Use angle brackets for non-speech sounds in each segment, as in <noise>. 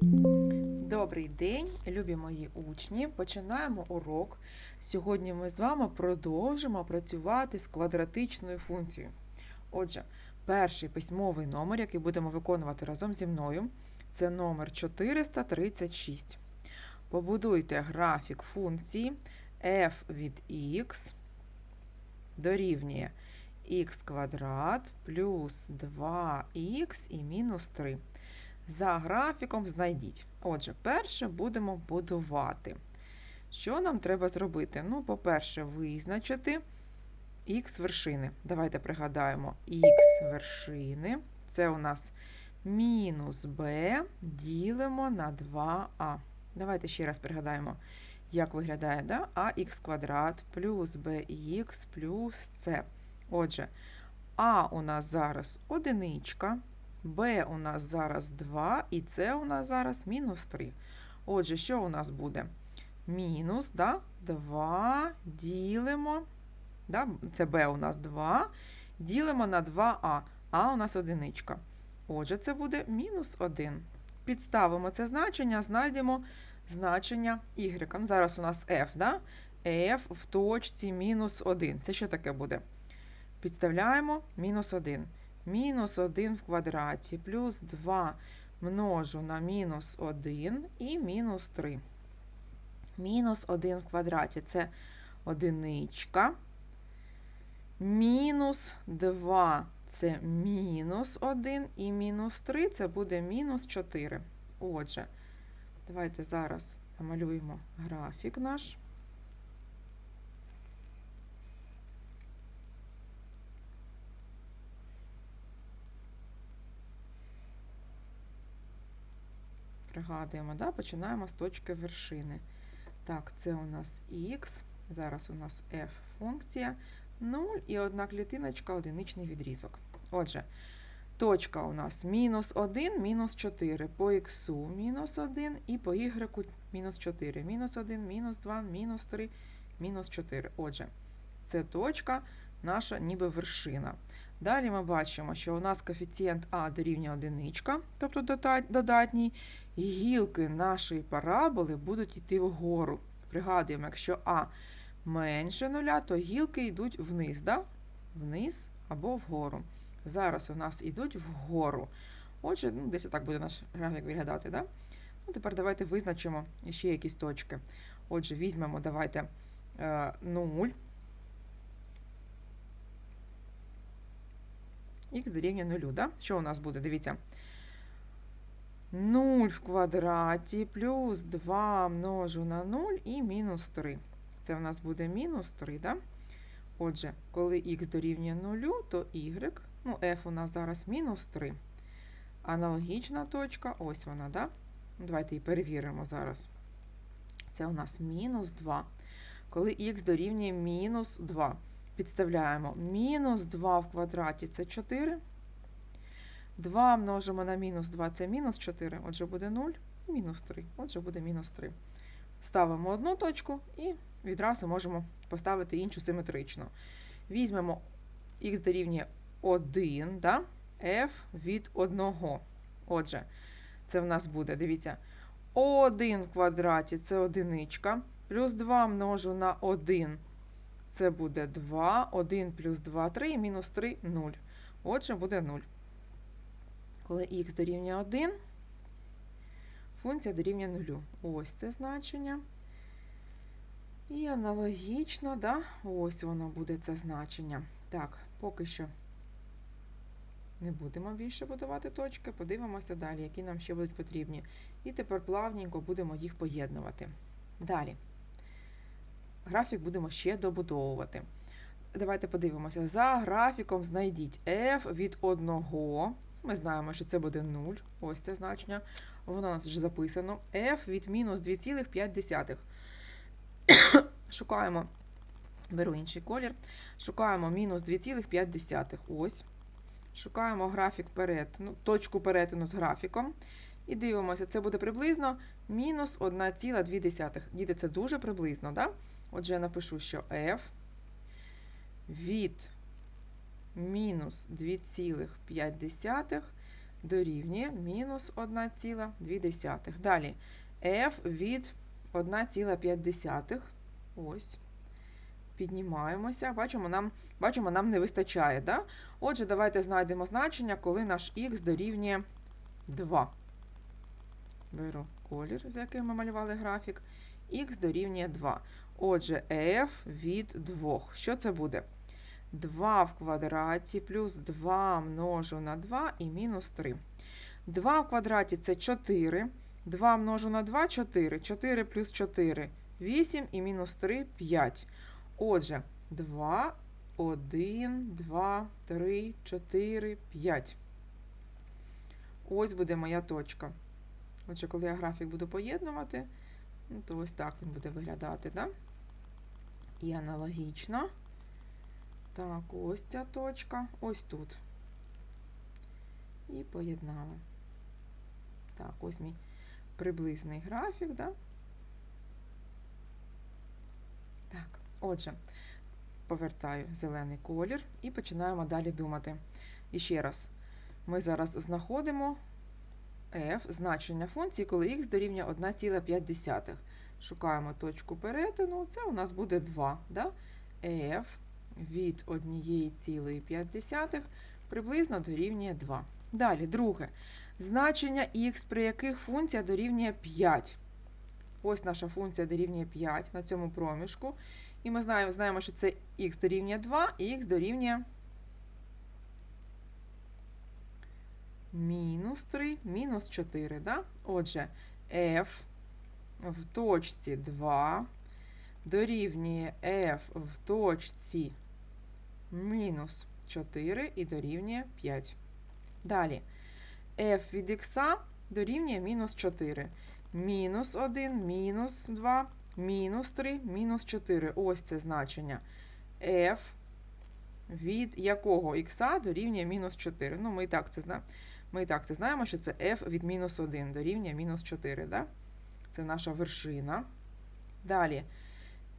Добрий день, любі мої учні. Починаємо урок. Сьогодні ми з вами продовжимо працювати з квадратичною функцією. Отже, перший письмовий номер, який будемо виконувати разом зі мною, це номер 436. Побудуйте графік функції f від x дорівнює х квадрат плюс 2х і мінус 3. За графіком знайдіть. Отже, перше будемо будувати. Що нам треба зробити? Ну, по-перше, визначити х вершини. Давайте пригадаємо, х вершини це у нас мінус b ділимо на 2а. Давайте ще раз пригадаємо, як виглядає да? ax квадрат плюс bx плюс c. Отже, а у нас зараз одиничка. Б у нас зараз 2, і С у нас зараз мінус 3. Отже, що у нас буде? Мінус, да? 2 ділимо. Да? Це Б у нас 2. Ділимо на 2А. А у нас одиничка. Отже, це буде мінус 1. Підставимо це значення, знайдемо значення y. Ну, Зараз у нас f, да? f в точці мінус 1. Це що таке буде? Підставляємо мінус 1 мінус 1 в квадраті плюс 2 множу на мінус 1 і мінус 3. Мінус 1 в квадраті це одиничка. Мінус 2 це мінус 1 і мінус 3 це буде мінус 4. Отже, давайте зараз намалюємо графік наш. Пригадуємо, да? починаємо з точки вершини. Так, це у нас х, зараз у нас f функція 0 і одна клітиночка, одиничний відрізок. Отже, точка у нас мінус 1, мінус 4, по х мінус 1 і по y мінус 4. Мінус 1, мінус 2, мінус 3, мінус 4. Отже, це точка наша ніби вершина. Далі ми бачимо, що у нас коефіцієнт А дорівнює одиничка, тобто додатній, і гілки нашої параболи будуть йти вгору. Пригадуємо, якщо А менше нуля, то гілки йдуть вниз, да? вниз або вгору. Зараз у нас йдуть вгору. Отже, ну, десь так буде наш графік виглядати. Да? Ну, Тепер давайте визначимо ще якісь точки. Отже, візьмемо, давайте 0. Х дорівнює 0. Да? Що у нас буде? Дивіться. 0 в квадраті плюс 2 множу на 0 і мінус 3. Це у нас буде мінус 3, да? Отже, коли х дорівнює 0, то y, ну, f у нас зараз мінус 3. Аналогічна точка, ось вона, да? Давайте її перевіримо зараз. Це у нас мінус 2. Коли х дорівнює мінус 2. Підставляємо мінус 2 в квадраті це 4. 2 множимо на мінус 2 це мінус 4, отже, буде 0 і мінус 3. Отже, буде мінус 3. Ставимо одну точку і відразу можемо поставити іншу симетрично. Візьмемо х дорівнює 1, да? f від 1. Отже, це в нас буде, дивіться, 1 в квадраті це одиничка, плюс 2 множу на 1. Це буде 2, 1 плюс 2, 3, і мінус 3 0. Отже, буде 0. Коли х дорівнює 1, функція дорівнює 0. Ось це значення. І аналогічно, да, ось воно буде це значення. Так, поки що не будемо більше будувати точки, подивимося далі, які нам ще будуть потрібні. І тепер плавненько будемо їх поєднувати. Далі. Графік будемо ще добудовувати. Давайте подивимося. За графіком знайдіть f від 1 ми знаємо, що це буде 0. Ось це значення. Воно у нас вже записано. f від мінус 2,5. <coughs> Шукаємо, беру інший колір. Шукаємо мінус 2,5. Ось. Шукаємо графік перетину, точку перетину з графіком. І дивимося, це буде приблизно мінус 1,2. Діти, це дуже приблизно, да? Отже, я напишу, що f від мінус 2,5 дорівнює мінус 1,2. Далі f від 1,5. Ось. Піднімаємося. Бачимо, нам, бачимо, нам не вистачає. Да? Отже, давайте знайдемо значення, коли наш х дорівнює 2. Беру колір, за яким ми малювали графік. Х дорівнює 2. Отже, f від 2. Що це буде? 2 в квадраті плюс 2 множу на 2 і мінус 3. 2 в квадраті це 4. 2 множу на 2 4. 4 плюс 4 8 і мінус 3 5. Отже, 2, 1, 2, 3, 4, 5. Ось буде моя точка. Отже, коли я графік буду поєднувати, ну, то ось так він буде виглядати. Да? І аналогічно. Так, ось ця точка, ось тут. І поєднала. Так, ось мій приблизний графік, да? Так, отже, повертаю зелений колір і починаємо далі думати. І ще раз, ми зараз знаходимо f, значення функції, коли х дорівнює 1,5. Шукаємо точку перетину, це у нас буде 2. Да? f від 1,5 приблизно дорівнює 2. Далі, друге. Значення х, при яких функція дорівнює 5. Ось наша функція дорівнює 5 на цьому проміжку. І ми знаємо, знаємо, що це х дорівнює 2 і х дорівнює мінус 3, мінус 4. Да? Отже, f в точці 2 дорівнює f в точці мінус 4 і дорівнює 5. Далі f від x дорівнює мінус 4. Мінус 1, мінус 2, мінус 3, мінус 4. Ось це значення. f від якого х дорівнює мінус 4. Ну, ми і так це знаємо. Ми і так це знаємо, що це f від мінус 1 дорівнює мінус 4. Да? Це наша вершина. Далі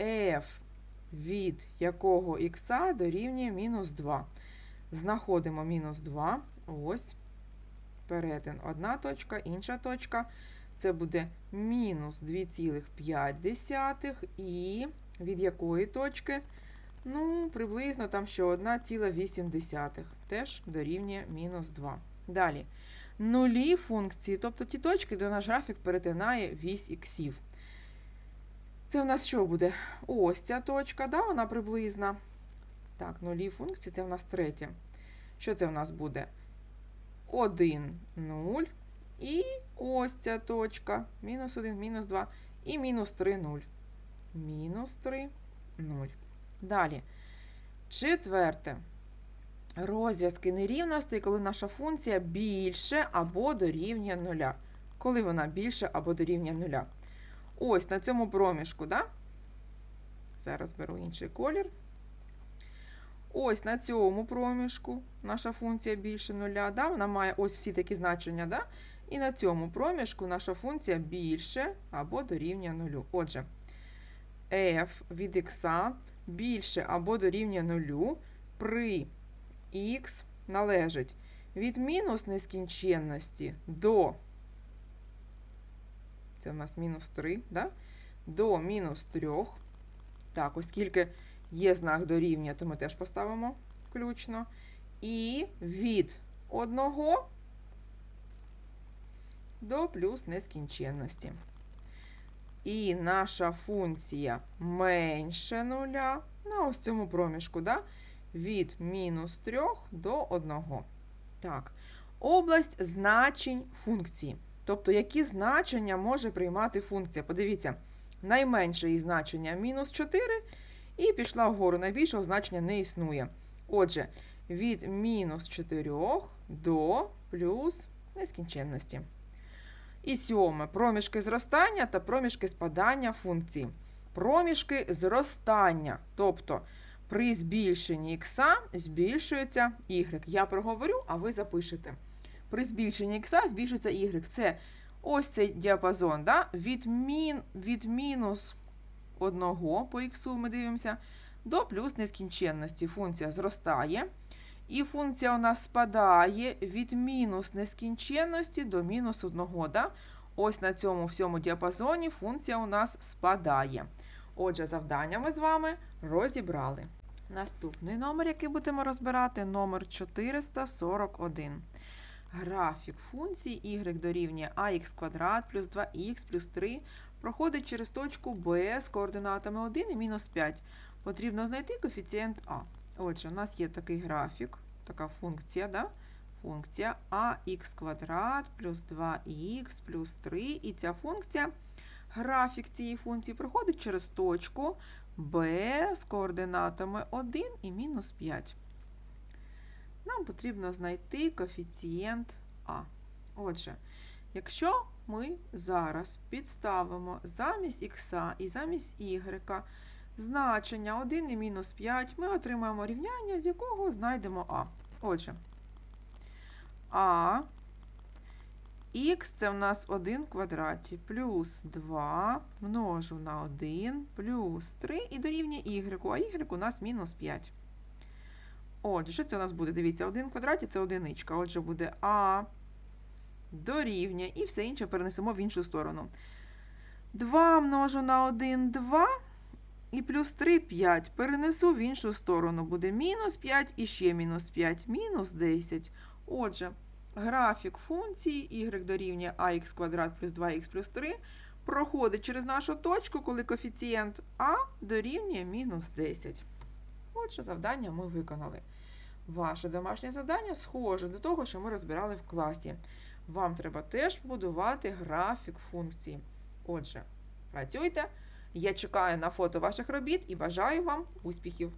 f від якого х дорівнює мінус 2. Знаходимо мінус 2. Ось. Перетин одна точка, інша точка. Це буде мінус 2,5 і від якої точки? Ну, приблизно там що 1,8 теж дорівнює мінус 2. Далі. Нулі функції, тобто ті точки, де наш графік перетинає вісь іксів. Це у нас що буде? Ось ця точка, да, вона приблизна. Так, нулі функції, це у нас третя. Що це у нас буде? 1, 0. І ось ця точка. Мінус 1, мінус 2 і мінус 3, 0. Мінус 3, 0. Далі. Четверте. Розв'язки нерівностей, коли наша функція більше або дорівнює 0. Коли вона більше або дорівнює 0. Ось на цьому проміжку, да? Зараз беру інший колір. Ось на цьому проміжку наша функція більше нуля, да? вона має ось всі такі значення. Да? І на цьому проміжку наша функція більше або дорівнює нулю. Отже, f від x більше або дорівнює нулю при x належить від мінус нескінченності до, це у нас мінус 3, да? до мінус 3. Так, оскільки є знак дорівнює, то ми теж поставимо включно. І від 1 до плюс нескінченності. І наша функція менше нуля на ось цьому проміжку, да? Від мінус 3 до 1. Так, область значень функції. Тобто, які значення може приймати функція. Подивіться, найменше її значення мінус 4, і пішла вгору. Найбільшого значення не існує. Отже, від мінус 4 до плюс нескінченності. І сьоме проміжки зростання та проміжки спадання функції. Проміжки зростання. Тобто при збільшенні х збільшується y. Я проговорю, а ви запишете. При збільшенні х збільшується y. Це ось цей діапазон. да? Від мін, від мінус 1 по х ми дивимося, до плюс нескінченності. Функція зростає. І функція у нас спадає від мінус нескінченності до мінус 1. Да? Ось на цьому всьому діапазоні функція у нас спадає. Отже, завдання ми з вами розібрали. Наступний номер, який будемо розбирати, номер 441. Графік функції y дорівнює ax квадрат плюс 2х плюс 3 проходить через точку b з координатами 1 і мінус 5. Потрібно знайти коефіцієнт а. Отже, у нас є такий графік, така функція, да? функція ax квадрат плюс 2х плюс 3. І ця функція, графік цієї функції проходить через точку b з координатами 1 і мінус 5. Нам потрібно знайти коефіцієнт А. Отже, якщо ми зараз підставимо замість х і замість y значення 1 і мінус 5, ми отримаємо рівняння, з якого знайдемо А. Отже, А х це в нас 1 в квадраті плюс 2 множу на 1 плюс 3 і дорівнює y, а y у нас мінус 5. Отже, що це у нас буде? Дивіться, 1 в квадраті це одиничка. Отже, буде А дорівнює і все інше перенесемо в іншу сторону. 2 множу на 1 2 і плюс 3 5. Перенесу в іншу сторону. Буде мінус 5 і ще мінус 5, мінус 10. Отже, графік функції y дорівнює ax квадрат плюс 2х плюс 3 проходить через нашу точку, коли коефіцієнт А дорівнює мінус 10. Отже, завдання ми виконали. Ваше домашнє завдання схоже до того, що ми розбирали в класі. Вам треба теж побудувати графік функцій. Отже, працюйте. Я чекаю на фото ваших робіт і бажаю вам успіхів!